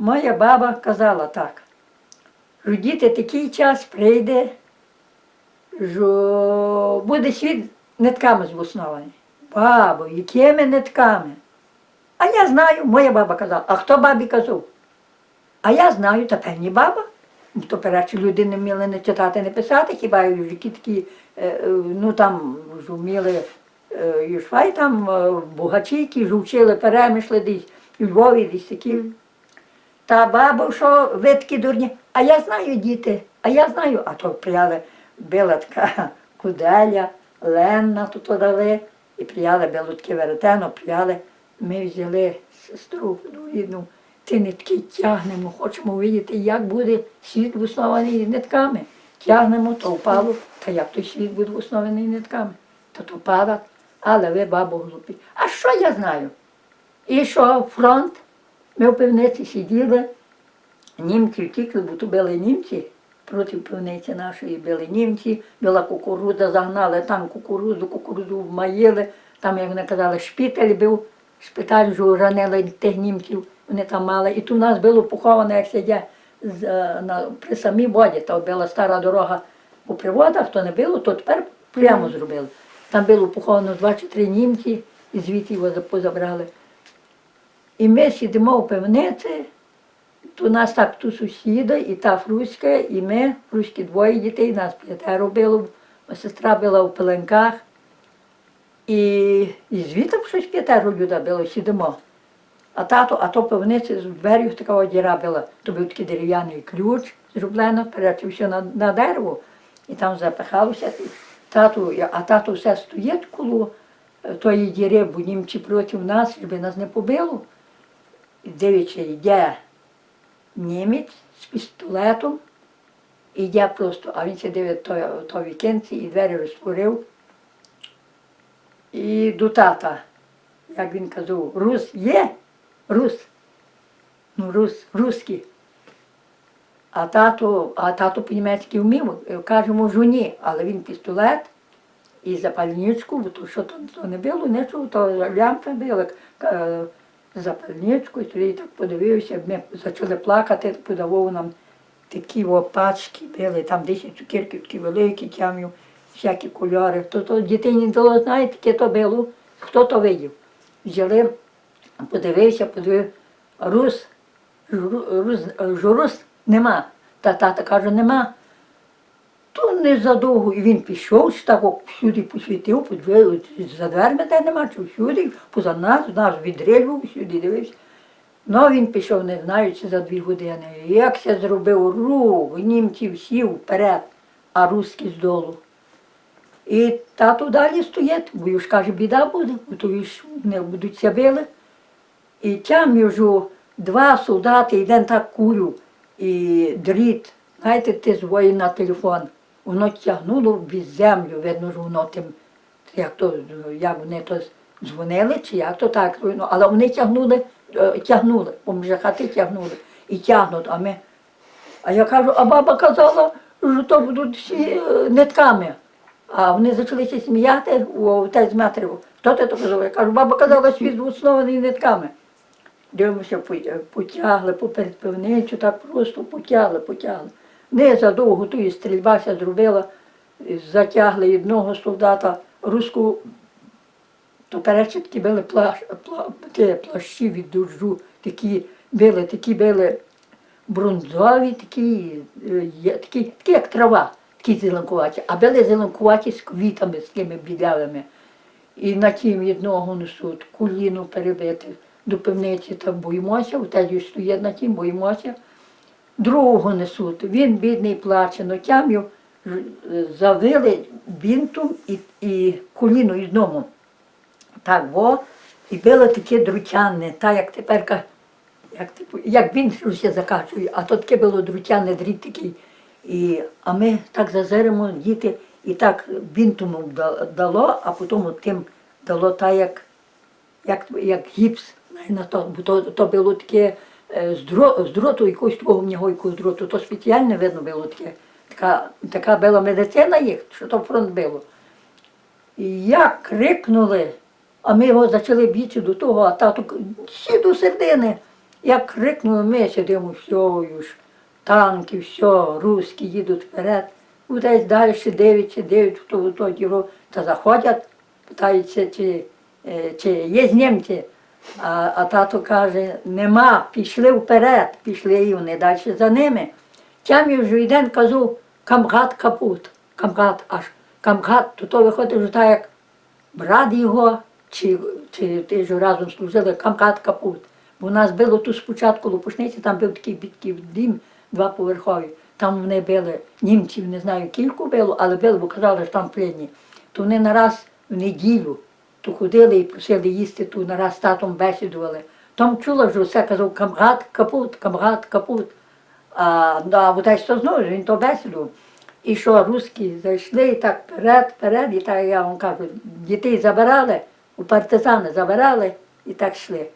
моя баба казала так, що діти такий час прийде, що буде світ нитками збуснований. Бабо, якими нитками? А я знаю, моя баба казала, а хто бабі казав? А я знаю, та певні баба. То перечі люди не вміли не читати, не писати, хіба які такі, е, е, ну там вміли е, і швай там е, богачі, які вчили перемишли десь у Львові, десь такі. Та бабу, що ви такі дурні, а я знаю діти, а я знаю, а то прияли, була така куделя, Ленна тут дали, і прияли було таке веретено, прияли, ми взяли сестру рідну, ті нитки тягнемо, хочемо видіти, як буде світ оснований нитками. Тягнемо, то впало, та як той світ буде оснований нитками, то то падать, але ви, бабу, глупі. А що я знаю? І що фронт? Ми в пивниці сиділи, німці втікли, бо то були німці, проти пивниці нашої були німці, була кукурудза, загнали там кукурудзу, кукурудзу вмаїли, там, як вони казали, шпітель був, шпиталь вже ранили тих німців, вони там мали. І тут у нас було поховано, як сидять е, на, при самій воді, то була стара дорога у приводах, то не було, то тепер прямо зробили. Там було поховано два чи три німці, і звідти його позабрали. І ми сидимо в пивниці, то нас так ту сусіда, і та Фруська, і ми, Фруські двоє дітей, нас п'ятеро було, сестра була в пеленках. І, і звідти щось п'ятеро людей було, сидимо. А тато, а то пивниці з дверю такого діра була, то був такий дерев'яний ключ зроблено, перечився на, на дерево, і там запихалося. І Тату, а тато все стоїть коло е, тої діри, бо німці проти нас, щоб нас не побило. І дивиться, йде німець з пістолетом, йде просто, а він сидить то, то вікенці і двері розтворив. І до тата, як він казав, рус є? Рус. Ну, рус, русський. А тато, а тато по-німецьки вмів, кажемо жоні, але він пістолет і запальничку, бо то що то, то не було, нічого, то лямпа була, е, запальничку, і тоді так подивився, ми почали плакати, подавав нам такі о, пачки були, там 10 цукерків такі великі, тям'ю, всякі кольори. То, то не дало, знаєте, яке то було, хто то видів. Взяли, подивився, подивився, рус, журу- рус, журус нема. Та тата каже, нема. То не задовго. І він пішов, так всюди посвітив, за дверми де нема, чи всюди, поза нас, наш відрилював, всюди дивився. Ну, він пішов, не знаючи, за дві години. Як це зробив рух, німці всі вперед, а русські здолу. І тато далі стоїть, бо ж каже, біда буде, бо то ж не будуть ся били. І там южу два солдати, один так кулю і дріт. Знаєте, ти звої на телефон. Воно тягнуло в землю, видно, що воно тим, як то, як вони то дзвонили, чи як то так, ну, але вони тягнули, е, тягнули, поміж хати тягнули і тягнуть, а ми. А я кажу, а баба казала, що то будуть всі е, нитками. А вони почалися сміяти, отець з матерів. Хто ти то казав? Я кажу, баба казала, світ оснований нитками. Дивимося, потягли поперед пивницю, так просто потягли, потягли. Не задовго ту стрільбася зробила, затягли одного солдата, руську, то перечітки були плащ, пла, ті плащі від дождю, такі були, такі були бронзові, такі, е, такі, такі як трава, такі зеленкуваті, а були зеленкуваті з квітами, з такими білявими. І на тім одного несуть, куліну перебити до пивниці, там боїмося, отець стоїть на тім, боїмося. Другого несуть, він бідний плаче, но тям'ю завили бінтом і, і коліно одному. Так, во, і було таке друтяне, так як тепер, як, типу, як він все закачує, а то таке було друтяне дріт такий. І, а ми так зазиримо, діти, і так бінтом да- дало, а потім тим дало так, як, як, як гіпс. На то, бо то, то було таке е, з, дро, з дроту, якогось такого м'ягойку з дроту, то спеціально видно було таке. Така, така була медицина їх, що то фронт було. І як крикнули, а ми його почали бійти до того, а тато к- всі до середини. Як крикнули, ми сидимо, все, ж, танки, все, русські їдуть вперед. Ну, Десь далі дивляться, дивляться, хто в то діло, та заходять, питаються, чи, е, чи є німці. А, а тато каже, нема, пішли вперед, пішли і вони далі за ними. Тям я вже йден кажу, камгат капут, камгат аж, камгат, то то виходить так, як брат його, чи, чи ти ж разом служили, камгат капут. Бо у нас було тут спочатку Лопушниці, там був такий бідкий дім, двоповерховий. Там вони били німців, не знаю, кілько було, але били, бо казали, що там пленні. То вони нараз в неділю то ходили і просили їсти, то нараз татом бесідували. Там чула, що все казав камгат, капут, камгат, капут. А, да, а десь то знову він то бесідував. І що русські зайшли і так вперед, вперед, і так я вам кажу, дітей забирали, у партизани забирали і так йшли.